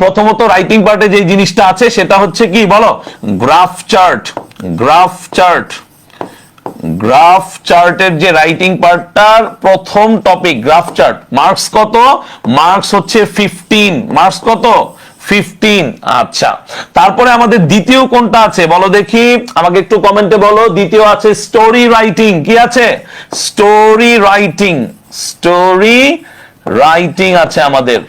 প্রথমত রাইটিং পার্টে যে জিনিসটা আছে, সেটা হচ্ছে কি বলো? Graph chart graph chart graph চার্টের যে রাইটিং পার্টটার প্রথম টপিক গ্রাফ চার্ট মার্কস কত? মার্কস হচ্ছে ফিফটিন মার্কস কত? ফিফটিন আচ্ছা। তারপরে আমাদের দ্বিতীয় কোনটা আছে? বলো দেখি, আমাকে একটু কমেন্টে বলো। দ্বিতীয় আছে স্টোরি রাইটিং কি আছে? স্টোরি রাইটিং স্টোরি রাইটিং আছে আমাদের।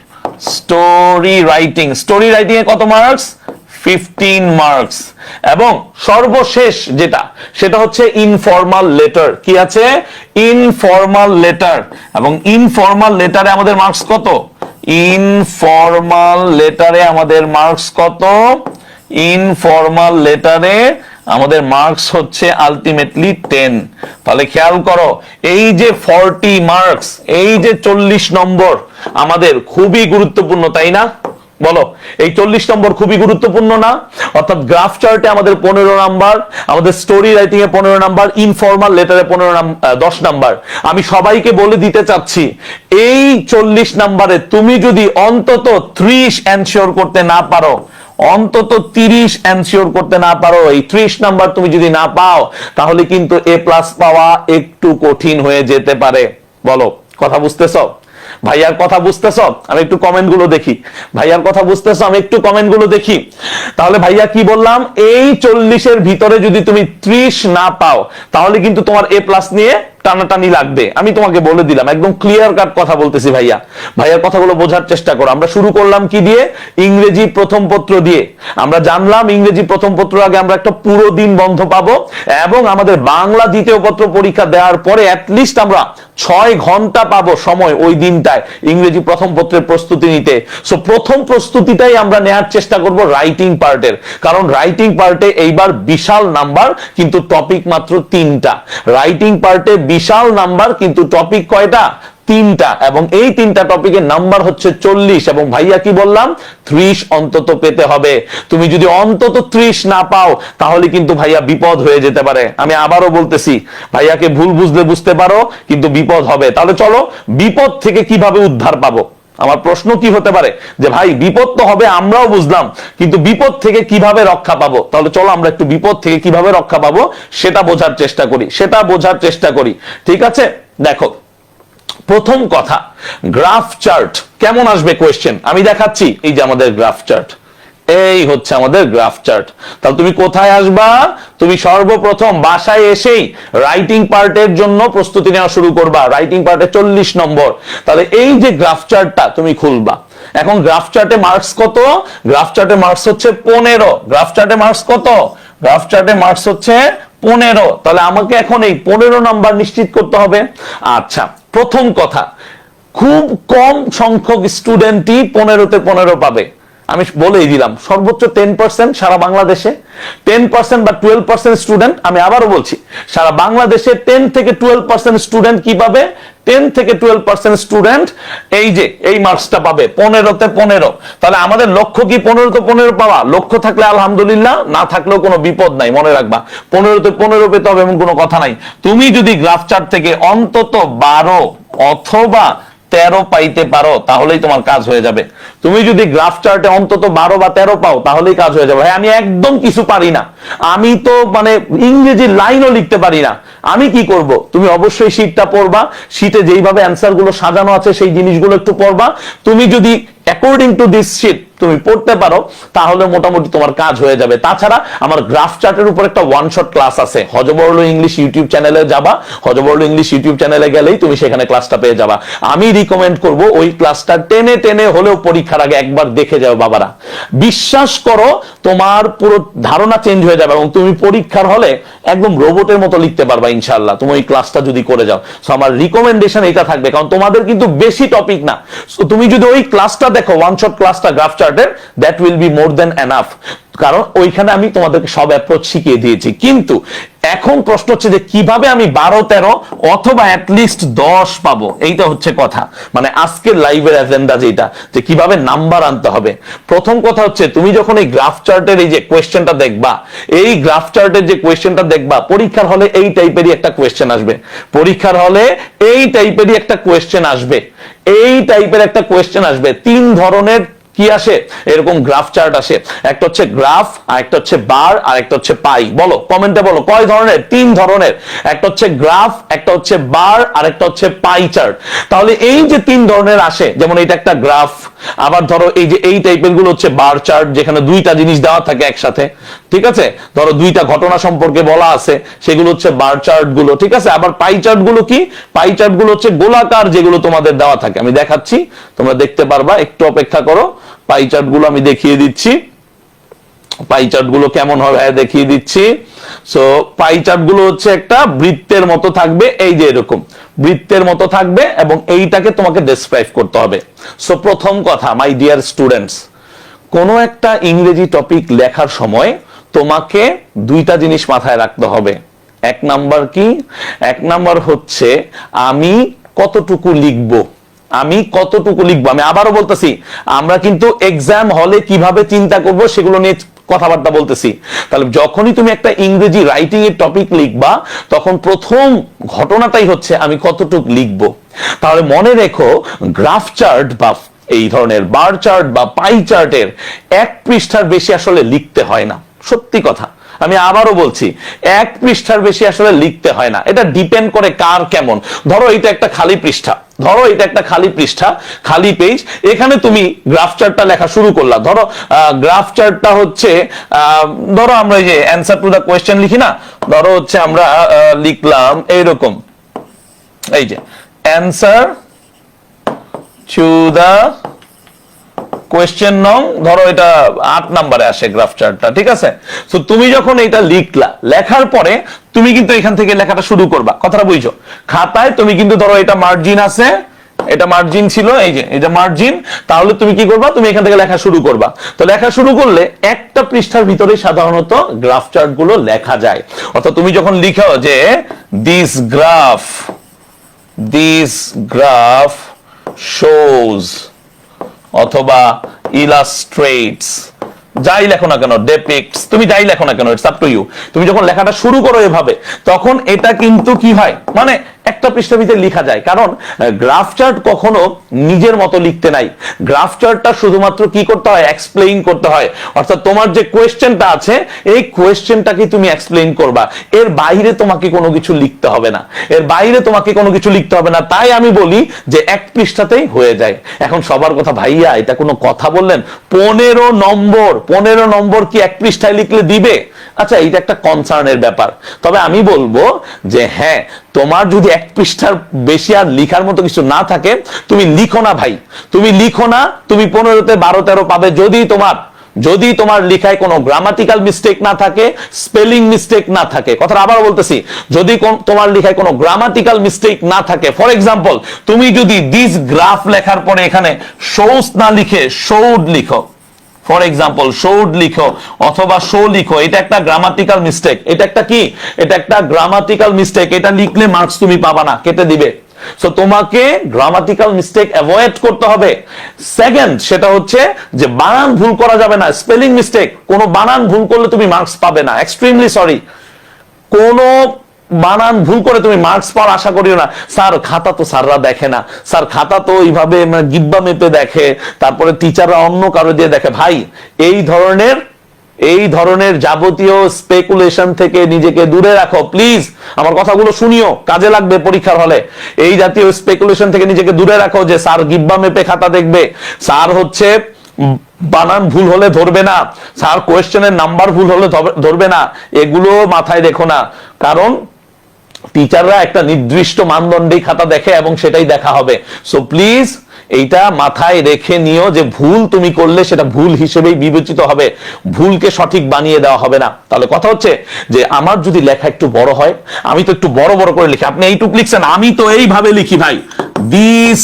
স্টোরি রাইটিং স্টোরি রাইটিং এ কত মার্কস ফিফটিন মার্কস এবং সর্বশেষ যেটা, সেটা হচ্ছে ইনফর্মাল লেটার কি আছে? ইনফর্মাল লেটার এবং ইনফর্মাল লেটারে আমাদের মার্কস কত? ইনফর্মাল লেটারে আমাদের মার্কস কত? ইনফর্মাল লেটারে আমাদের মার্কস হচ্ছে আলটিমেটলি টেন তাহলে খেয়াল করো, এই যে ফর্টি মার্কস এই যে চল্লিশ নম্বর আমাদের খুবই গুরুত্বপূর্ণ, তাই না? বলো, এই চল্লিশ নম্বর খুবই গুরুত্বপূর্ণ না? অর্থাৎ গ্রাফ চার্টে আমাদের পনেরো নাম্বার, আমাদের স্টোরি রাইটিং এ পনেরো নাম্বার ইনফর্মাল লেটারে পনেরো দশ নাম্বার। আমি সবাইকে বলে দিতে চাচ্ছি, এই চল্লিশ নাম্বারে তুমি যদি অন্তত ত্রিশ অ্যানসিওর করতে না পারো অন্তত তিরিশ অ্যানসিওর করতে না পারো। এই ত্রিশ নাম্বার তুমি যদি না পাও, তাহলে কিন্তু এ প্লাস পাওয়া একটু কঠিন হয়ে যেতে পারে। বলো, কথা বুঝতেছ? ভাইয়ার কথা বুঝতেছ? আমি একটু কমেন্টগুলো দেখি। ভাইয়ার কথা বুঝতেছ? আমি একটু কমেন্টগুলো দেখি। তাহলে ভাইয়া কি বললাম? এই চল্লিশের ভিতরে যদি তুমি ত্রিশ না পাও, তাহলে কিন্তু তোমার এ প্লাস নিয়ে টানাটানি লাগবে। আমি তোমাকে বলে দিলাম, একদম ক্লিয়ার কাট কথা বলতেছি ভাইয়া। ভাইয়ার কথাগুলো বোঝার চেষ্টা করো। আমরা শুরু করলাম কি দিয়ে? ইংরেজি প্রথম পত্র দিয়ে। আমরা জানলাম ইংরেজি প্রথম পত্র আগে আমরা একটা পুরো দিন বন্ধ পাবো এবং আমাদের বাংলা দ্বিতীয় পত্র পরীক্ষা দেওয়ার পরে অ্যাটলিস্ট আমরা ছয় ঘণ্টা পাবো সময় ওই দিনটায় ইংরেজি প্রথম পত্রের প্রস্তুতি নিতে। সো প্রথম প্রস্তুতিটাই আমরা নেওয়ার চেষ্টা করব রাইটিং পার্টের কারণ রাইটিং পার্টে এইবার বিশাল নাম্বার কিন্তু টপিক মাত্র তিনটা। রাইটিং পার্টে বিশাল নাম্বার, কিন্তু টপিক কয়টা? তিনটা। এবং এই তিনটা টপিকের নাম্বার হচ্ছে চল্লিশ। এবং ভাইয়া কি বললাম? ত্রিশ অন্তত পেতে হবে। তুমি যদি অন্তত ত্রিশ না পাও, তাহলে কিন্তু ভাইয়া বিপদ হয়ে যেতে পারে। আমি আবারও বলতেছি, ভাইয়াকে ভুল বুঝলে বুঝতে পারো, কিন্তু বিপদ হবে। তাহলে চলো, বিপদ থেকে কীভাবে উদ্ধার পাবো? আমার প্রশ্ন কি হতে পারে? যে ভাই, বিপদ তো হবে, আমরাও বুঝলাম, কিন্তু বিপদ থেকে কীভাবে রক্ষা পাবো? তাহলে চলো আমরা একটু বিপদ থেকে কীভাবে রক্ষা পাবো, সেটা বোঝার চেষ্টা করি, সেটা বোঝার চেষ্টা করি। ঠিক আছে? দেখো, প্রথম কথা, গ্রাফ চার্ট। কেমন আসবে কোয়েশ্চেন আমি দেখাচ্ছি, এই যে আমাদের গ্রাফ চার্ট। এই হচ্ছে আমাদের গ্রাফ চার্ট তাহলে তুমি কোথায় আসবা? তুমি সর্বপ্রথম বাসায় এসেই রাইটিং পার্টের জন্য প্রস্তুতি নেওয়া শুরু করবা। রাইটিং পার্টে চল্লিশ নম্বর। তাহলে এই যে গ্রাফ চার্টটা তুমি খুলবা। এখন গ্রাফ চার্টে মার্কস কত? গ্রাফ চার্টে মার্কস হচ্ছে পনেরো। গ্রাফ চার্টে মার্কস কত? গ্রাফ চার্টে মার্কস হচ্ছে পনেরো। তাহলে আমাকে এখন এই পনেরো নাম্বার নিশ্চিত করতে হবে। আচ্ছা প্রথম কথা, খুব কম সংখ্যক স্টুডেন্টই পনেরোতে পনেরো পাবে। আমি বলেই দিলাম, সর্বোচ্চ টেন পার্সেন্ট সারা বাংলাদেশে টেন পার্সেন্ট বা টুয়েলভ পার্সেন্ট স্টুডেন্ট আমি আবারও বলছি, সারা বাংলাদেশে টেন থেকে টুয়েলভ পার্সেন্ট স্টুডেন্ট কি পাবে? টেন থেকে টুয়েলভ পার্সেন্ট স্টুডেন্ট এই যে, এই মার্কসটা পাবে, পনেরোতে পনেরো। তাহলে আমাদের লক্ষ্য কি পনেরোতে পনেরো পাওয়া? লক্ষ্য থাকলে আলহামদুলিল্লাহ, না থাকলেও কোনো বিপদ নাই, মনে রাখবা। পনেরোতে পনেরো পেতে হবে এমন কোনো কথা নাই। তুমি যদি গ্রাফ চার্ট থেকে অন্তত বারো অথবা তেরো পাইতে পারো, তাহলেই তোমার কাজ হয়ে যাবে। তুমি যদি গ্রাফ চার্টে অন্তত বারো বা তেরো পাও, তাহলেই কাজ হয়ে যাবে। ভাই, আমি একদম কিছু পারি না। আমি তো মানে ইংরেজি লাইনও লিখতে পারি না। আমি কি করব? তুমি অবশ্যই শীটটা পড়বা। শীটে যেইভাবে অ্যান্সারগুলো সাজানো আছে, সেই জিনিসগুলো একটু পড়বা। তুমি যদি অ্যাকর্ডিং টু দিস শিট তুমি পড়তে পারো, তাহলে মোটামুটি তোমার কাজ হয়ে যাবে। তাছাড়া আমার গ্রাফ চার্টের উপর একটা ওয়ান শট ক্লাস আছে। হজবরল ইংলিশ ইউটিউব চ্যানেলে যাবা। হজবরল ইংলিশ ইউটিউব চ্যানেলে গেলেই তুমি সেখানে ক্লাসটা পেয়ে যাবা। আমি রিকমেন্ড করব ওই ক্লাসটা টেনে টেনে হলেও পরীক্ষার আগে একবার দেখে যাও বাবারা। বিশ্বাস করো, তোমার পুরো ধারণা চেঞ্জ হয়ে যাবে এবং তুমি পরীক্ষার হলে একদম রোবটের মতো লিখতে পারবা ইনশাল্লাহ তুমি ওই ক্লাসটা যদি করে যাও। সো আমার রিকমেন্ডেশন এটা থাকবে। কারণ তোমাদের কিন্তু বেশি টপিক না। তুমি যদি ওই ক্লাসটা দেখো ওয়ান শট ক্লাসটা গ্রাফ চার্টের that will be more than enough কারণ ওইখানে আমি তোমাদেরকে সব অ্যাপ্রোচ শিখিয়ে দিয়েছি। কিন্তু এখন প্রশ্ন হচ্ছে যে কীভাবে আমি বারো, তেরো অথবা অ্যাটলিস্ট দশ পাবো? এইটা হচ্ছে কথা। মানে আজকের লাইভের এজেন্ডা যেটা, যে কীভাবে নাম্বার আনতে হবে। প্রথম কথা হচ্ছে, তুমি যখন এই গ্রাফ চার্টের এই যে কোয়েশ্চেনটা দেখবা, এই গ্রাফ চার্টের যে কোয়েশ্চেনটা দেখবা, পরীক্ষার হলে এই টাইপেরই একটা কোয়েশ্চেন আসবে। পরীক্ষার হলে এই টাইপেরই একটা কোয়েশ্চেন আসবে। এই টাইপের একটা কোয়েশ্চেন আসবে। তিন ধরনের কি আসে? এরকম গ্রাফ চার্ট আসে। একটা হচ্ছে গ্রাফ আর একটা হচ্ছে বার আর একটা হচ্ছে পাই বলো কমেন্টে বলো, কয় ধরনের? তিন ধরনের। একটা হচ্ছে গ্রাফ একটা হচ্ছে বার আর একটা হচ্ছে পাই চার্ট তাহলে এই যে তিন ধরনের আসে, যেমন এটা একটা গ্রাফ আবার ধরো এই যে এই টাইপেরগুলো হচ্ছে বার চার্ট যেখানে দুইটা জিনিস দেওয়া থাকে একসাথে, ঠিক আছে? ধরো দুইটা ঘটনা সম্পর্কে বলা আছে, সেগুলো হচ্ছে বার চার্টগুলো, ঠিক আছে? আবার পাই চার্টগুলো কি? পাই চার্টগুলো হচ্ছে গোলাকার যেগুলো তোমাদের দেওয়া থাকে। আমি দেখাচ্ছি, তোমরা দেখতে পারবা, একটু অপেক্ষা করো। পাই চার্টগুলো আমি দেখিয়ে দিচ্ছি। পাই চার্টগুলো কেমন হবে হ্যাঁ, দেখিয়ে দিচ্ছি। সো পাই চার্টগুলো হচ্ছে একটা বৃত্তের মতো থাকবে এই যে এরকম। বৃত্তের মতো থাকবে এবং এইটাকে তোমাকে ডেসক্রাইব করতে হবে। সো প্রথম কথা মাই ডিয়ার স্টুডেন্টস কোনো একটা ইংরেজি টপিক লেখার সময় তোমাকে দুইটা জিনিস মাথায় রাখতে হবে। এক নাম্বার কি? এক নাম্বার হচ্ছে আমি কতটুকু লিখব? আমি কতটুকু লিখব? আমি আবারও বলতেছি, আমরা কিন্তু এক্সাম হলে কীভাবে চিন্তা করব সেগুলো নিয়ে কথাবার্তা বলতেছি। তাহলে যখনই তুমি একটা ইংরেজি রাইটিং এর টপিক লিখবা, তখন প্রথম ঘটনাটাই হচ্ছে আমি কতটুকু লিখব। তাহলে মনে রেখো গ্রাফ চার্ট বা এই ধরনের বার চার্ট বা পাই চার্টের এক পৃষ্ঠার বেশি আসলে লিখতে হয় না। সত্যি কথা। আমি আবারও বলছি, এক পৃষ্ঠার বেশি আসলে লিখতে হয় না। এটা ডিপেন্ড করে কার কেমন। ধরো এটা একটা খালি পৃষ্ঠা। ধরো এটা একটা খালি পৃষ্ঠা, খালি পেজ এখানে তুমি গ্রাফ চার্টটা লেখা শুরু করলা। ধরো গ্রাফ চার্টটা হচ্ছে ধরো আমরা এই যে অ্যান্সার টু দা কোয়েশ্চেন লিখি না, ধরো হচ্ছে আমরা লিখলাম এইরকম। এই যে অ্যান্সার টু দা কোয়েশ্চেন নং, ধরো এটা আট নাম্বারে আসে গ্রাফ চার্টটা ঠিক আছে? তো তুমি যখন এটা লিখলা, লেখার পরে তুমি কিন্তু এখান থেকে লেখাটা শুরু করবা। কথাটা বুঝছ? খাতায় তুমি কিন্তু ধরো এটা মার্জিন আছে, এটা মার্জিন ছিল, এই যে এটা মার্জিন তাহলে তুমি কি করবা? তুমি এখান থেকে লেখা শুরু করবা। তো লেখা শুরু করলে একটা পৃষ্ঠার ভিতরে সাধারণত গ্রাফ চার্টগুলো লেখা যায়। অর্থাৎ তুমি যখন লিখো যে this graph this graph shows অথবা ইলাস্ট্রেটস যাই লেখো না কেন ডেপিক্টস তুমি যাই লেখো না কেন ইটস আপ টু ইউ তুমি যখন লেখাটা শুরু করো এভাবে, তখন এটা কিন্তু কি হয়? মানে একটা ভিতরে লেখা যায়। কারণ গ্রাফ চার্ট কখনো নিজের মতো লিখতে নাই। গ্রাফ চার্টটা শুধুমাত্র কি করতে হয়? এক্সপ্লেইন করতে হয়। অর্থাৎ তোমার যে কোয়েশ্চেনটা আছে, এই কোয়েশ্চেনটাকে তুমি এক্সপ্লেইন করবা। এর বাইরে তোমাকে কোনো কিছু লিখতে হবে না। এর বাইরে তোমাকে কোনো কিছু লিখতে হবে না। তাই আমি বলি যে এক পৃষ্ঠাতেই হয়ে যায়। এখন সবার কথা, ভাইয়া, এটা কোনো কথা বললেন? পনেরো নম্বর। পনেরো নম্বর কি এক পৃষ্ঠায় লিখলে দিবে? আচ্ছা এইটা একটা কনসার্নের ব্যাপার। তবে আমি বলব যে হ্যাঁ তোমার যদি এক পৃষ্ঠার বেশি আর লিখার মতো কিছু না থাকে, তুমি লিখো না ভাই। তুমি লিখো না, তুমি পনেরোতে বারো তেরো পাবে যদি তোমার যদি তোমার লিখায় কোনো গ্রামাটিক্যাল মিস্টেক না থাকে স্পেলিং মিস্টেক না থাকে। কথাটা আবার বলতেছি, যদি তোমার লিখায় কোনো গ্রামাটিক্যাল মিস্টেক না থাকে ফর এক্সাম্পল তুমি যদি দিস গ্রাফ লেখার পরে এখানে শোস না লিখে শোড লিখো। ফর এক্সাম্পল শোড লিখো অথবা শো লিখো, এটা একটা গ্রামাটিক্যাল মিস্টেক এটা একটা কি? এটা একটা গ্রামাটিক্যাল মিস্টেক এটা লিখলে মার্কস তুমি পাবা না, কেটে দিবে। সো তোমাকে গ্রামাটিক্যাল মিস্টেক অ্যাভয়েড করতে হবে। সেকেন্ড সেটা হচ্ছে যে বানান ভুল করা যাবে না স্পেলিং মিস্টেক কোনো বানান ভুল করলে তুমি মার্কস পাবে না। এক্সট্রিমলি সরি কোনো বানান, ভুল করে তুমি মার্কস পাওয়ার আশা করিও না। স্যার, খাতা তো স্যাররা দেখে না। স্যার, খাতা তো এইভাবে মানে গিব্বা মেপে দেখে, তারপরে টিচাররা অন্য কারও দিয়ে দেখে। ভাই, এই ধরনের এই ধরনের যাবতীয় স্পেকুলেশন থেকে নিজেকে দূরে রাখো প্লিজ আমার কথাগুলো শুনিও, কাজে লাগবে পরীক্ষার হলে। এই জাতীয় স্পেকুলেশন থেকে নিজেকে দূরে রাখো যে স্যার গিব্বা মেপে খাতা দেখবে। স্যার হচ্ছে বানান ভুল হলে ধরবে না। স্যার কোয়েশ্চেনের নাম্বার ভুল হলে ধর- ধরবে না। এগুলো মাথায় দেখো না। কারণ টিচাররা একটা নির্দিষ্ট মানদণ্ডেই খাতা দেখে এবং সেটাই দেখা হবে। সো প্লিজ এইটা মাথায় রেখে নিও যে ভুল তুমি করলে সেটা ভুল হিসেবেই বিবেচিত হবে। ভুলকে সঠিক বানিয়ে দেওয়া হবে না। তাহলে কথা হচ্ছে যে আমার যদি লেখা একটু বড় হয়, আমি তো একটু বড় বড় করে লিখি। আপনি এইটুক লিখছেন, আমি তো এইভাবে লিখি ভাই। দিস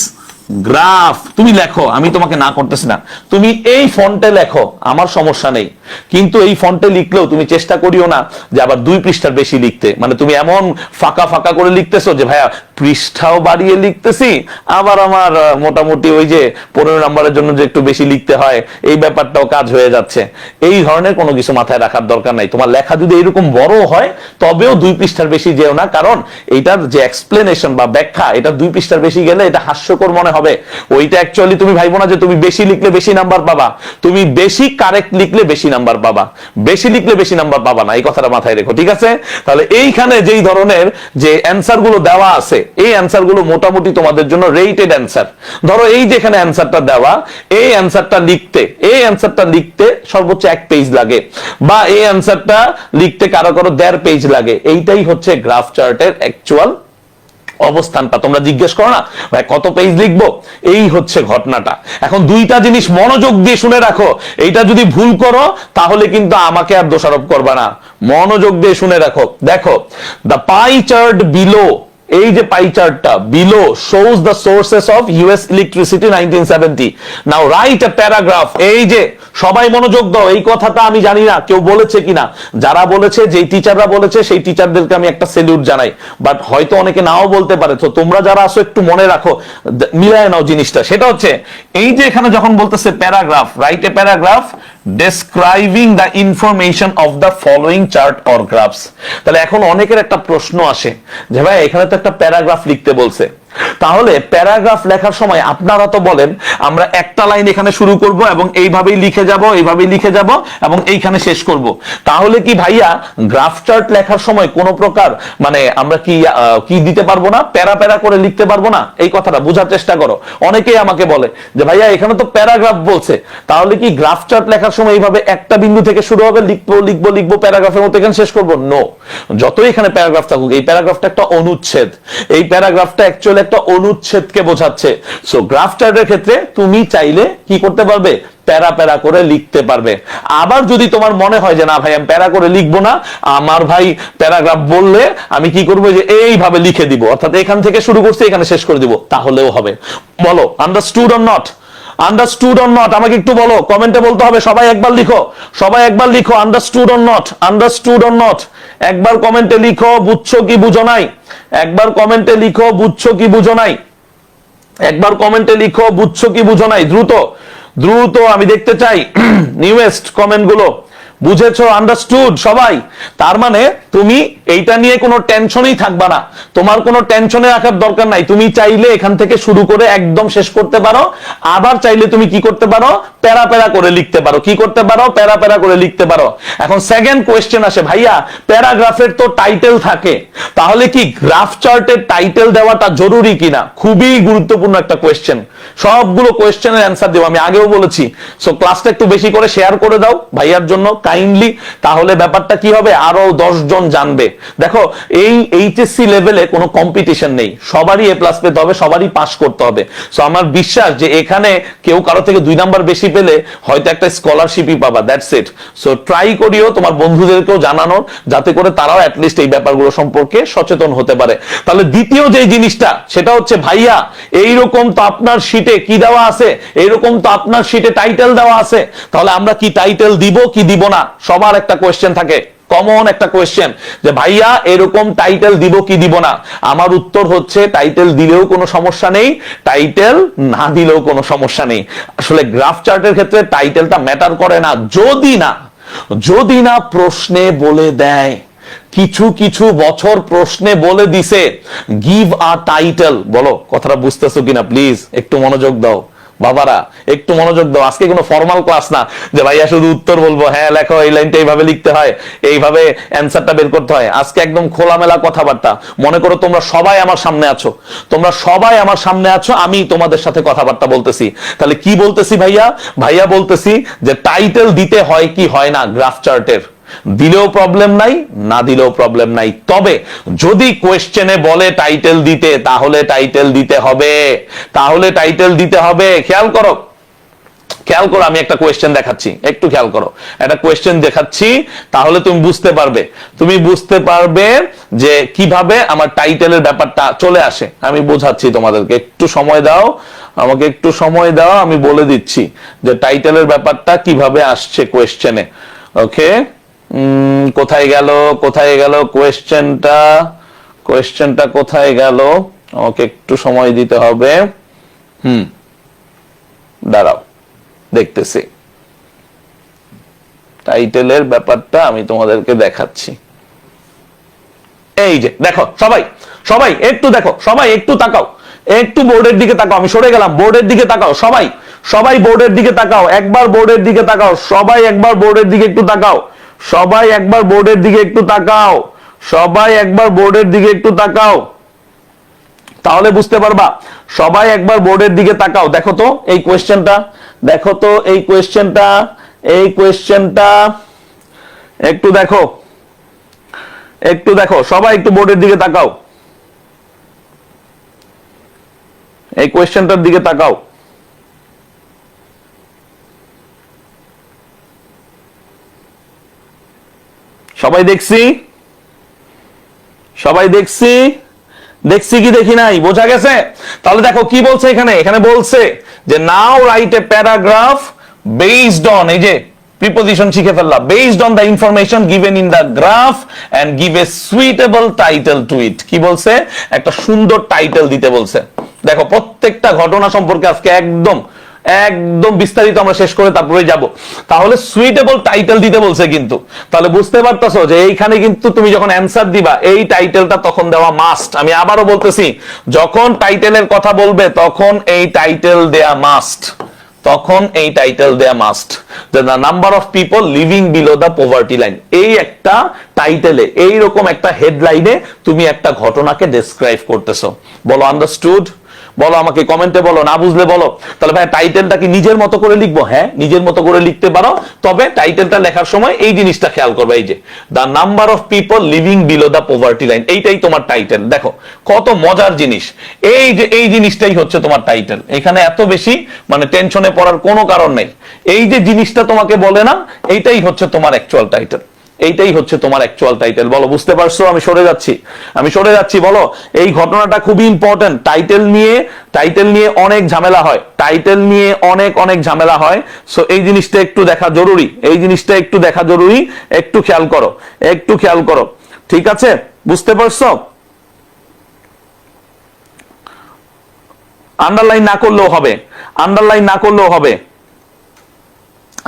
গ্রাফ, তুমি লেখো, আমি তোমাকে না করতেছি না। তুমি এই ফন্টে লেখো, আমার সমস্যা নেই। কিন্তু এই ফন্টে লিখলেও তুমি চেষ্টা করিও না যে আবার দুই পৃষ্ঠার বেশি লিখতে। মানে তুমি এমন ফাঁকা ফাঁকা করে লিখতেছো যে, ভাইয়া, পৃষ্ঠাও বাড়িয়ে লিখতেছি, আবার আমার মোটামুটি ওই যে পনেরো নম্বরের জন্য যে একটু বেশি লিখতে হয়, এই ব্যাপারটাও কাজ হয়ে যাচ্ছে। এই ধরনের কোনো কিছু মাথায় রাখার দরকার নাই। তোমার লেখা যদি এরকম বড় হয়, তবেও দুই পৃষ্ঠার বেশি যেও না। কারণ এটার যে এক্সপ্লেনেশন বা ব্যাখ্যা, এটা দুই পৃষ্ঠার বেশি গেলে এটা হাস্যকর মনে হবে। ওইটা অ্যাকচুয়ালি তুমি ভাইবো না যে তুমি বেশি লিখলে বেশি নাম্বার পাবা। তুমি বেশি কারেক্ট লিখলে বেশি নাম্বার পাবা। বেশি লিখলে বেশি নাম্বার পাবা না, এই কথাটা মাথায় রেখো, ঠিক আছে? তাহলে এইখানে যেই ধরনের যে অ্যান্সারগুলো দেওয়া আছে, এই অ্যান্সারগুলো মোটামুটি তোমাদের জন্য রেটেড অ্যান্সার ধরো এই যেখানে অ্যান্সারটা দেওয়া, এই অ্যান্সারটা লিখতে, এই অ্যান্সারটা লিখতে সর্বোচ্চ এক পেজ লাগে বা এই অ্যান্সারটা লিখতে কারও কারও দেড় পেজ লাগে। এইটাই হচ্ছে গ্রাফ চার্টের অ্যাকচুয়াল অবস্থানটা তোমরা জিজ্ঞেস করো না? ভাই, কত পেজ লিখব? এই হচ্ছে ঘটনাটা। এখন দুইটা জিনিস মনোযোগ দিয়ে শুনে রাখো। এইটা যদি ভুল করো, তাহলে কিন্তু আমাকে আর দোষারোপ করবা না। মনোযোগ দিয়ে শুনে রাখো। দেখো দ্য পাই চার্ট বিলো এই যে pie চার্টটা below shows the sources of US electricity 1970 now write a paragraph এই যে, সবাই মনোযোগ দাও, এই কথাটা আমি জানি না, কেউ বলেছে কিনা। যারা বলেছে, যেই টিচাররা বলেছে, সেই টিচারদেরকে আমি একটা সেলিউট জানাই। বাট হয়তো অনেকে নাও বলতে পারে, তো তোমরা যারা আসো একটু মনে রাখো মিলায় নাও জিনিসটা। সেটা হচ্ছে, এই যে এখানে যখন বলতেছে paragraph write a paragraph describing the information of the following chart or graphs তাহলে এখন অনেকের একটা প্রশ্ন আসে যে ভাই, এখানে তো একটা প্যারাগ্রাফ লিখতে বলছে। তাহলে প্যারাগ্রাফ লেখার সময় আপনারা তো বলেন, আমরা একটা লাইন এখানে শুরু করব এবং এইভাবেই লিখে যাব, এইভাবেই লিখে যাব এবং এইখানে শেষ করব। তাহলে কি ভাইয়া, গ্রাফ চার্ট লেখার সময় কোনো প্রকার মানে আমরা কি কি দিতে পারব না? প্যারা প্যারা করে লিখতে পারব না? এই কথাটা বোঝার চেষ্টা করো। অনেকেই আমাকে বলে যে, ভাইয়া, এখানে তো প্যারাগ্রাফ বলছে। তাহলে কি গ্রাফ চার্ট লেখার সময় এইভাবে একটা বিন্দু থেকে শুরু হবে, লিখব লিখব লিখব, প্যারাগ্রাফের মতো এখানে শেষ করব? নো যতই এখানে প্যারাগ্রাফ থাকুক, এই প্যারাগ্রাফটা একটা অনুচ্ছেদ। এই প্যারাগ্রাফটা অ্যাকচুয়ালি একটা অনুচ্ছেদকে বোঝাচ্ছে। সো গ্রাফ ক্ষেত্রে তুমি চাইলে কি করতে পারবে? প্যারা প্যারা করে লিখতে পারবে। আবার যদি তোমার মনে হয় যে, না ভাই, আমি প্যারা করে লিখব না, আমার ভাই প্যারাগ্রাফ বললে আমি কি করব যে, এইভাবে লিখে দিব। অর্থাৎ এখান থেকে শুরু করছি, এখানে শেষ করে দিব। তাহলেও হবে। বলো understood or not understood or not আমাকে একটু বলো কমেন্টে বলতে হবে, সবাই একবার লিখো, সবাই একবার লিখো understood or not understood or not একবার কমেন্টে লিখো, বুঝছ কি বুঝো নাই? একবার কমেন্টে লিখো, বুঝছ কি বুঝো নাই? একবার কমেন্টে লিখো, বুঝছ কি বুঝো নাই? দ্রুত দ্রুত আমি দেখতে চাই নিউয়েস্ট কমেন্টগুলো বুঝেছ আন্ডারস্টুড সবাই? তার মানে তুমি এইটা নিয়ে কোনো টেনশনই থাকবা না। তোমার কোনো টেনশনে রাখার দরকার নাই। তুমি চাইলে এখান থেকে শুরু করে একদম শেষ করতে পারো। আবার চাইলে তুমি কি করতে পারো? প্যারা প্যারা করে লিখতে পারো। কি করতে পারো? প্যারা প্যারা করে লিখতে পারো। এখন সেকেন্ড কোয়েশ্চেন আসে, ভাইয়া, প্যারাগ্রাফের তো টাইটেল থাকে। তাহলে কি গ্রাফ চার্টের টাইটেল দেওয়াটা জরুরি কিনা? খুবই গুরুত্বপূর্ণ একটা কোয়েশ্চেন সবগুলো কোয়েশ্চেনের অ্যান্সার দেবো। আমি আগেও বলেছি। সো ক্লাসটা একটু বেশি করে শেয়ার করে দাও ভাইয়ার জন্য। কাইন্ডলি তাহলে ব্যাপারটা কি হবে? আরও জন জানবে। দেখো, এই এইচএসসি লেভেলে কোনো কম্পিটিশন নেই। সবারই এ প্লাস পেতে হবে, সবারই পাস করতে হবে। সো আমার বিশ্বাস যে এখানে কেউ কারও থেকে দুই নাম্বার বেশি পেলে হয়তো একটা স্কলারশিপই পাবা দ্যাটস ইট সো ট্রাই করিও, তোমার বন্ধুদেরকেও জানানোর, যাতে করে তারাও অ্যাটলিস্ট এই ব্যাপারগুলো সম্পর্কে সচেতন হতে পারে। তাহলে দ্বিতীয় যে জিনিসটা, সেটা হচ্ছে, ভাইয়া, এইরকম তো আপনার শীটে কি দেওয়া আছে? এইরকম তো আপনার শীটে টাইটেল দেওয়া আছে। তাহলে আমরা কি টাইটেল দিব, কি দিব না সবার একটা কোয়েশ্চেন থাকে কমন একটা কোয়েশ্চেন যে ভাইয়া, এরকম টাইটেল দিব কি দিব না? আমার উত্তর হচ্ছে টাইটেল দিলেও কোনো সমস্যা নেই টাইটেল না দিলেও কোনো সমস্যা নেই। আসলে গ্রাফ চার্টের ক্ষেত্রে টাইটেলটা ম্যাটার করে না, যদি না যদি না প্রশ্নে বলে দেয়, কিছু কিছু বছর প্রশ্নে বলে দিছে গিভ আ টাইটেল বলো, কথাটা বুঝতেছো কিনা প্লিজ একটু মনোযোগ দাও। বাবারা, একটু মনোযোগ দাও। আজকে কোনো ফর্মাল ক্লাস না। যে ভাইয়া শুধু উত্তর বলব হ্যাঁ লেখো, এই লাইনটা এইভাবে লিখতে হয়। এইভাবে অ্যান্সারটা বের করতে হয়। আজকে একদম খোলামেলা কথাবার্তা। মনে করো তোমরা সবাই আমার সামনে আছো। তোমরা সবাই আমার সামনে আছো, আমি তোমাদের সাথে কথাবার্তা বলতেছি। তাহলে কি বলতেছি ভাইয়া? ভাইয়া বলতেছি যে টাইটেল দিতে হয় কি হয় না গ্রাফ চার্টের দিলেও প্রবলেম নাই, না দিলেও প্রবলেম নাই। তবে যদি কোয়েশ্চেনে বলে টাইটেল দিতে, তাহলে টাইটেল দিতে হবে। তাহলে টাইটেল দিতে হবে। খেয়াল করো। খেয়াল করো, আমি একটা কোয়েশ্চেন দেখাচ্ছি। একটু খেয়াল করো। একটা কোয়েশ্চেন দেখাচ্ছি, তাহলে তুমি বুঝতে পারবে। তুমি বুঝতে পারবে যে কীভাবে আমার টাইটেলের ব্যাপারটা চলে আসে। আমি বোঝাচ্ছি তোমাদেরকে। একটু সময় দাও। আমাকে একটু সময় দাও, আমি বলে দিচ্ছি যে টাইটেলের ব্যাপারটা কীভাবে আসছে কোয়েশ্চেনে ওকে কোথায় গেল কোথায় গেল কোয়েশ্চেনটা? কোয়েশ্চেনটা কোথায় গেল? আমাকে একটু সময় দিতে হবে। হুম। দাঁড়াও, দেখতেছি। টাইটেলের ব্যাপারটা আমি তোমাদেরকে দেখাচ্ছি। এই যে, দেখো, সবাই সবাই, একটু দেখো, সবাই একটু তাকাও। একটু বোর্ডের দিকে তাকাও, আমি সরে গেলাম, বোর্ডের দিকে তাকাও, সবাই সবাই বোর্ডের দিকে তাকাও, একবার বোর্ডের দিকে তাকাও, সবাই একবার বোর্ডের দিকে একটু তাকাও। সবাই একবার বোর্ডের দিকে একটু তাকাও। সবাই একবার বোর্ডের দিকে একটু তাকাও। তাহলে বুঝতে পারবা, সবাই একবার বোর্ডের দিকে তাকাও। দেখো তো এই কোয়েশ্চেনটা, দেখো তো এই কোয়েশ্চেনটা এই কোয়েশ্চেনটা। একটু দেখো একটু দেখো, সবাই একটু বোর্ডের দিকে তাকাও। এই কোয়েশ্চেনটার দিকে তাকাও। সবাই দেখছি? সবাই দেখছি? দেখছি কি দেখি নাই? বোঝা গেছে? তাহলে দেখো, কি বলছে এখানে? এখানে বলছে যে now write a paragraph based on এই যে প্রিপোজিশন শিখে ফেললাম based on the information given in the graph and give a suitable title to it কি বলছে? একটা সুন্দর টাইটেল দিতে বলছে। দেখো, প্রত্যেকটা ঘটনা সম্পর্কে আজকে একদম একদম বিস্তারিত আমরা শেষ করে তারপরে যাব। তাহলে সুইটেবল টাইটেল দিতে বলছে কিন্তু। তাহলে বুঝতে পারতেছো যে এইখানে কিন্তু তুমি যখন অ্যান্সার দিবা, এই টাইটেলটা তখন দেওয়া মাস্ট আমি আবারও বলতেছি, যখন টাইটেলের কথা বলবে, তখন এই টাইটেল দেয়া মাস্ট তখন এই টাইটেল দেয়া must the number of people living below the poverty line এই একটা টাইটেলে এই রকম একটা হেডলাইনে তুমি একটা ঘটনাকে ডেসক্রাইব করতেছো। বলো আন্ডারস্টুড বলো আমাকে কমেন্টে বলো, না বুঝলে বলো। তাহলে ভাই, টাইটেলটা কি নিজের মতো করে লিখব? হ্যাঁ নিজের মতো করে লিখতে পারো। তবে টাইটেলটা লেখার সময় এই জিনিসটা খেয়াল করবে, এই যে the number of people living below the poverty line এইটাই তোমার টাইটেল। দেখো, কত মজার জিনিস। এই যে, এই জিনিসটাই হচ্ছে তোমার টাইটেল। এখানে এত বেশি মানে টেনশনে পড়ার কোনো কারণ নেই। এই যে জিনিসটা তোমাকে বলে না, এইটাই হচ্ছে তোমার অ্যাকচুয়াল টাইটেল এইটাই হচ্ছে তোমার অ্যাকচুয়াল টাইটেল বলো, বুঝতে পারছ? আমি সরে যাচ্ছি। আমি সরে যাচ্ছি, বলো। এই ঘটনাটা খুবই ইম্পর্টেন্ট টাইটেল নিয়ে টাইটেল নিয়ে অনেক ঝামেলা হয়। টাইটেল নিয়ে অনেক অনেক ঝামেলা হয়। সো এই জিনিসটা একটু দেখা জরুরি। এই জিনিসটা একটু দেখা জরুরি। একটু খেয়াল করো। একটু খেয়াল করো। ঠিক আছে? বুঝতে পারছ? আন্ডারলাইন না করলেও হবে। আন্ডারলাইন না করলেও হবে।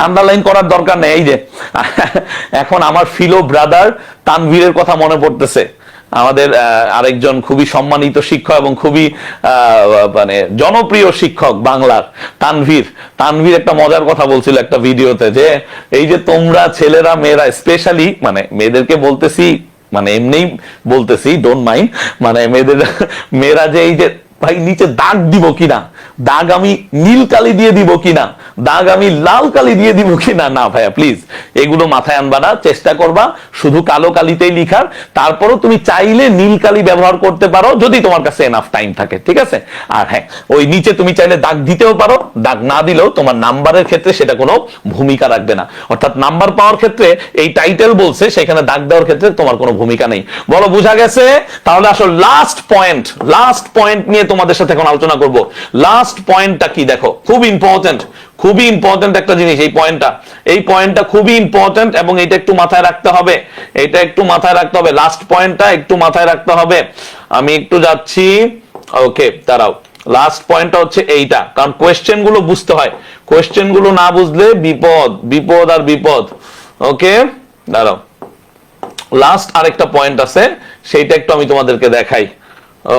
আন্ডারলাইন করার দরকার নেই, এই যে। এখন আমার ফিলো ব্রাদার তানভীরের কথা মনে পড়তেছে। আমাদের আরেকজন খুবই সম্মানিত শিক্ষক এবং খুবই মানে জনপ্রিয় শিক্ষক বাংলার, তানভীর। তানভীর একটা মজার কথা বলছিল একটা ভিডিওতে যে, এই যে তোমরা ছেলেরা মেয়েরা স্পেশালি মানে মেয়েদেরকে বলতেছি মানে এমনিই বলতেছি ডোন্ট মাইন্ড মানে মেয়েদের, মেয়েরা যে এই যে ভাই, নিচে দাগ দিব কিনা? দাগ আমি নীল কালি দিয়ে দিব কিনা? দাগ আমি লাল কালি দিয়ে দিব কিনা? না ভাইয়া প্লিজ এগুলো মাথায় আনবা না, চেষ্টা করবা, শুধু কালো কালিতেই লিখার। তারপরও তুমি চাইলে নীল কালি ব্যবহার করতে পারো, যদি তোমার কাছে এনাফ টাইম থাকে, ঠিক আছে? আর হ্যাঁ ওই নিচে তুমি চাইলে দাগ দিতেও পারো, দাগ না দিলেও তোমার নাম্বারের ক্ষেত্রে সেটা কোনো ভূমিকা রাখবে না। অর্থাৎ নাম্বার পাওয়ার ক্ষেত্রে এই টাইটেল বলছে, সেখানে দাগ দেওয়ার ক্ষেত্রে তোমার কোনো ভূমিকা নেই। বলো, বোঝা গেছে? তাহলে আসলে লাস্ট পয়েন্ট লাস্ট পয়েন্ট নিয়ে তোমাদের সাথে এখন আলোচনা করব। লাস্ট পয়েন্টটা কি দেখো? খুব ইম্পর্টেন্ট খুবই ইম্পর্টেন্ট একটা জিনিস এই পয়েন্টটা এই পয়েন্টটা খুবই ইম্পর্টেন্ট এবং এটা একটু মাথায় রাখতে হবে। এটা একটু মাথায় রাখতে হবে। লাস্ট পয়েন্টটা একটু মাথায় রাখতে হবে। আমি একটু যাচ্ছি। ওকে দাঁড়াও। লাস্ট পয়েন্টটা হচ্ছে এইটা। কারণ কোয়েশ্চেনগুলো বুঝতে হয়। কোয়েশ্চেনগুলো না বুঝলে বিপদ বিপদ আর বিপদ। ওকে দাঁড়াও। লাস্ট আরেকটা পয়েন্ট আছে। সেইটা একটু আমি তোমাদেরকে দেখাই।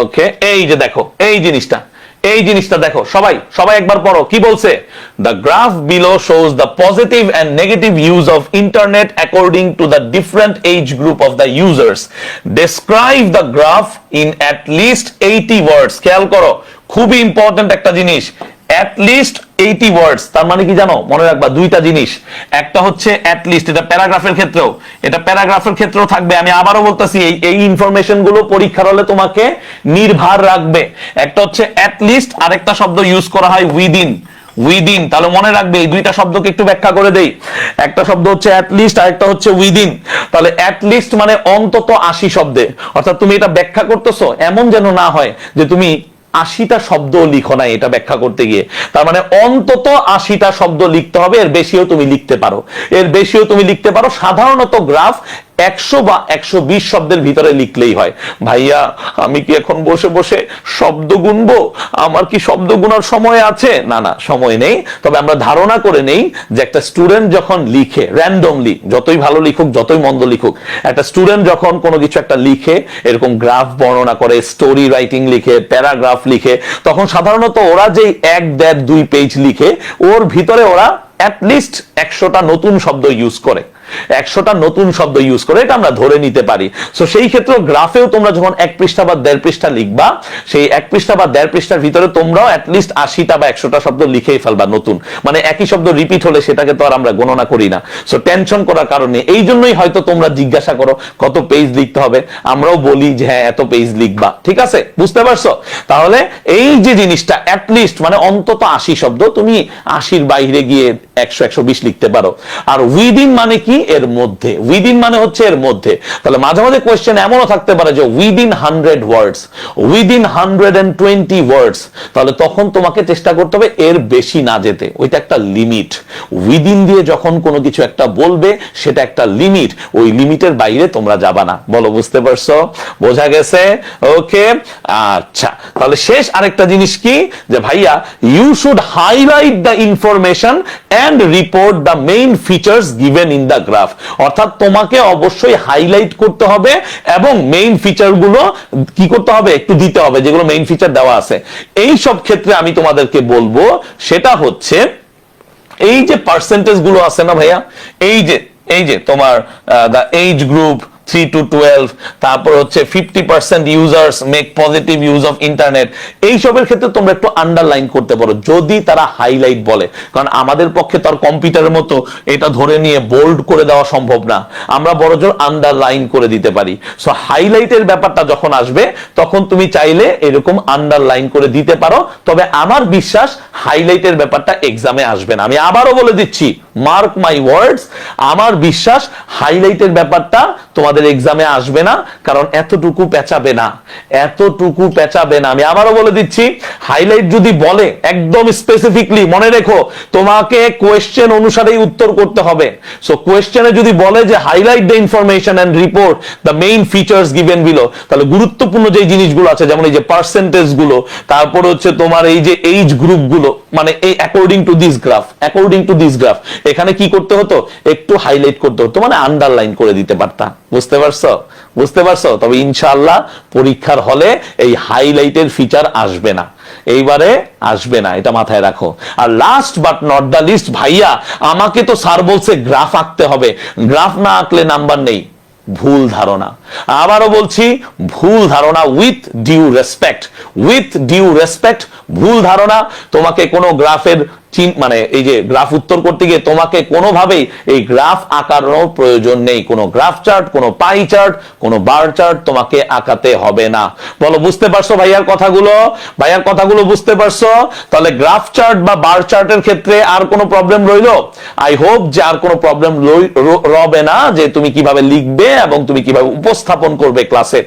ওকে এই যে দেখো, এই জিনিসটা এই জিনিসটা দেখো, সবাই সবাই একবার পড়ো, কি বলছে? The graph below shows the positive and negative use of internet according to the different age group of the users describe the graph in at least eighty words খেয়াল করো, খুবই ইম্পর্টেন্ট একটা জিনিস অ্যাট লিস্ট এইটি ওয়ার্ডস তার মানে কি জানো? মনে রাখবা, দুইটা জিনিস। একটা হচ্ছে অ্যাট লিস্ট এটা প্যারাগ্রাফের ক্ষেত্রেও। এটা প্যারাগ্রাফের ক্ষেত্রেও থাকবে। আমি আবারও বলতেছি, এই এই ইনফরমেশনগুলো পরীক্ষার হলে তোমাকে নির্ভার রাখবে। একটা হচ্ছে অ্যাট লিস্ট আরেকটা শব্দ ইউজ করা হয় উইদিন উইদিন তাহলে মনে রাখবে, এই দুইটা শব্দকে একটু ব্যাখ্যা করে দেই। একটা শব্দ হচ্ছে অ্যাট লিস্ট আরেকটা হচ্ছে উইদিন তাহলে অ্যাট লিস্ট মানে অন্তত আশি শব্দে। অর্থাৎ তুমি এটা ব্যাখ্যা করতেছো, এমন যেন না হয় যে তুমি আশিটা শব্দ লিখো নাই, এটা ব্যাখ্যা করতে গিয়ে। তার মানে অন্তত আশিটা শব্দ লিখতে হবে, এর বেশিও তুমি লিখতে পারো। এর বেশিও তুমি লিখতে পারো। সাধারণত গ্রাফ একশো বা একশো বিশ শব্দের ভিতরে লিখলেই হয়। ভাইয়া, আমি কি এখন বসে বসে শব্দ গুনবো? আমার কি শব্দ গুনার সময় আছে? না না, সময় নেই। তবে আমরা ধারণা করে নেই যে একটা স্টুডেন্ট যখন লিখে র্যান্ডমলি যতই ভালো লিখুক, যতই মন্দ লিখুক, একটা স্টুডেন্ট যখন কোনো কিছু একটা লিখে, এরকম গ্রাফ বর্ণনা করে স্টোরি রাইটিং লিখে প্যারাগ্রাফ লিখে, তখন সাধারণত ওরা যেই এক, দেড়, দুই পেজ লিখে, ওর ভিতরে ওরা অ্যাটলিস্ট একশোটা নতুন শব্দ ইউজ করে। একশোটা নতুন শব্দ ইউজ করে এটা আমরা ধরে নিতে পারি। সো সেই ক্ষেত্রে গ্রাফেও তোমরা যখন এক পৃষ্ঠা বা দেড় পৃষ্ঠা লিখবা, সেই এক পৃষ্ঠা বা দেড় পৃষ্ঠার ভিতরে তোমরাও অ্যাটলিস্ট আশিটা বা একশোটা শব্দ লিখেই ফেলবা নতুন। মানে একই শব্দ রিপিট হলে সেটাকে তো আর আমরা গণনা করি না। সো টেনশন করার কারণে এই জন্যই হয়তো তোমরা জিজ্ঞাসা করো, কত পেজ লিখতে হবে? আমরাও বলি যে হ্যাঁ এত পেজ লিখবা। ঠিক আছে? বুঝতে পারছ? তাহলে এই যে জিনিসটা অ্যাটলিস্ট মানে অন্তত আশি শব্দ তুমি আশির বাইরে গিয়ে একশো একশো বিশ লিখতে পারো। আর উইদিন মানে কি? এর মধ্যে উইদিন মানে হচ্ছে এর মধ্যে। তাহলে মাঝে মাঝে কোয়েশ্চেন এমনও থাকতে পারে যে within hundred words within hundred and twenty words তাহলে তখন তোমাকে চেষ্টা করতে হবে এর বেশি না যেতে। ওইটা একটা লিমিট উইদিন দিয়ে যখন কোনো কিছু একটা বলবে, সেটা একটা লিমিট ওই লিমিটের বাইরে তোমরা যাবা না। বলো, বুঝতে পারছ? বোঝা গেছে? ওকে আচ্ছা। তাহলে শেষ আরেকটা জিনিস কি? যে ভাইয়া you should highlight the information and report the main features given in the graph অর্থাৎ তোমাকে অবশ্যই হাইলাইট করতে হবে এবং মেইন ফিচারগুলো কি করতে হবে? একটু দিতে হবে, যেগুলো মেইন ফিচার দেওয়া আছে। এই সব ক্ষেত্রে আমি তোমাদেরকে বলব, সেটা হচ্ছে, এই যে পার্সেন্টেজগুলো আছে না ভাইয়া? এই যে এই যে তোমার the age group three to twelve তারপর হচ্ছে fifty percent users make positive use of internet এইসবের ক্ষেত্রে তোমরা একটু আন্ডারলাইন করতে পারো, যদি তারা হাইলাইট বলে। কারণ আমাদের পক্ষে তো আর কম্পিউটারের মতো এটা ধরে নিয়ে বোল্ড করে দেওয়া সম্ভব না। আমরা বড়জোর আন্ডারলাইন করে দিতে পারি। সো হাইলাইটের ব্যাপারটা যখন আসবে, তখন তুমি চাইলে এরকম আন্ডারলাইন করে দিতে পারো। তবে আমার বিশ্বাস হাইলাইটের ব্যাপারটা এক্সামে আসবে না। আমি আবারও বলে দিচ্ছি মার্ক মাই ওয়ার্ডস আমার বিশ্বাস হাইলাইটের ব্যাপারটা তোমাদের এক্সামে আসবে না, কারণ এতটুকু পেঁচাবে না, এতটুকু পেঁচাবে না। আমি আবারও বলে দিচ্ছি হাইলাইট যদি বলে একদম স্পেসিফিকলি মনে রেখো, তোমাকে কোয়েশ্চেন অনুসারেই উত্তর করতে হবে। সো কোয়েশ্চেনে যদি বলে যে highlight the information and report the main features given below তাহলে গুরুত্বপূর্ণ যে জিনিসগুলো আছে, যেমন এই যে পার্সেন্টেজগুলো, তারপর হচ্ছে তোমার এই যে এইজ গ্রুপগুলো মানে এই according to this graph according to this graph এখানে কি করতে হতো? একটু হাইলাইট করতে হতো মানে আন্ডারলাইন করে দিতে পারতা। বুঝতে পারছ? বুঝতে পারছ? তবে ইনশাআল্লাহ পরীক্ষার হলে এই হাইলাইটের ফিচার আসবে না। এইবারে আসবে না, এটা মাথায় রাখো। আর last but not the least ভাইয়া, আমাকে তো স্যার বলছে গ্রাফ আঁকতে হবে। গ্রাফ না আঁকলে নাম্বার নেই। ভুল ধারণা। আবারও বলছি, ভুল ধারণা with due respect with due respect ভুল ধারণা। তোমাকে কোনো গ্রাফের মানে এই যে গ্রাফ উত্তর করতে গিয়ে তোমাকে কোনোভাবেই এই গ্রাফ আঁকানোর প্রয়োজন নেই। কোনো গ্রাফ চার্ট, কোনো পাই চার্ট, কোনো বার চার্ট তোমাকে আঁকাতে হবে না। বলো, বুঝতে পারছ ভাইয়ার কথাগুলো? ভাইয়ার কথাগুলো বুঝতে পারছ? তাহলে গ্রাফ চার্ট বা বার চার্টের ক্ষেত্রে আর কোনো প্রবলেম রইল? আই হোপ যে আর কোনো প্রবলেম রবে না, যে তুমি কীভাবে লিখবে এবং তুমি কীভাবে উপস্থাপন করবে ক্লাসে